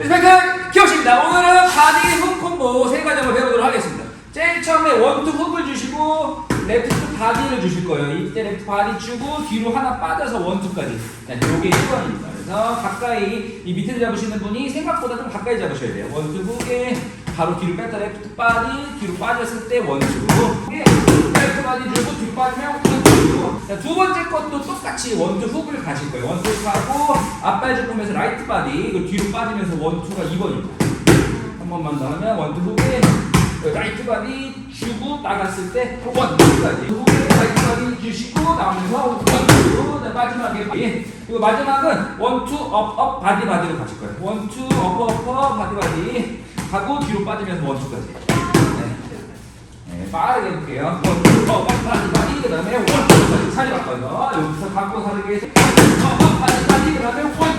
리스펙트 키워십니다. 오늘은 바디 훅 콤보 세 가지 한번 배워보도록 하겠습니다. 제일 처음에 원투 훅을 주시고 레프트 바디를 주실 거예요. 이때 레프트 바디 주고 뒤로 하나 빠져서 원투까지. 자, 요게 1번입니다. 그래서 가까이 이 밑에 잡으시는 분이 생각보다 좀 가까이 잡으셔야 돼요. 원투 훅에 바로 뒤로 뺐다 레프트 바디 뒤로 빠졌을 때 원투. 이게 레프트 바디 주고 뒤로 빠지면 원투. 자, 두 번째 것도 똑같이 원투 훅을 가실 거예요. 원투 훅하고 앞발 조금에서 라이트 바디 그 뒤로 빠지면서 원투가 2번입니다. 한 번만 더 하면 원투 훅에 라이트 바디 주고 나갔을 때 원투까지 훅에 라이트 바디 주시고 나오면서 원투 네, 마지막에 예. 그리고 마지막은 원투 업업 바디 바디로 가실 거예요. 원투 업업 바디 바디 하고 뒤로 빠지면서 원투까지. 네. 네, 빠르게. 원투 업업 바디 바디 그 다음에 원투까지 차례 바꿔서 여기서 갖고 사르게 해서 업업 바디 바디 그 다음에 해주면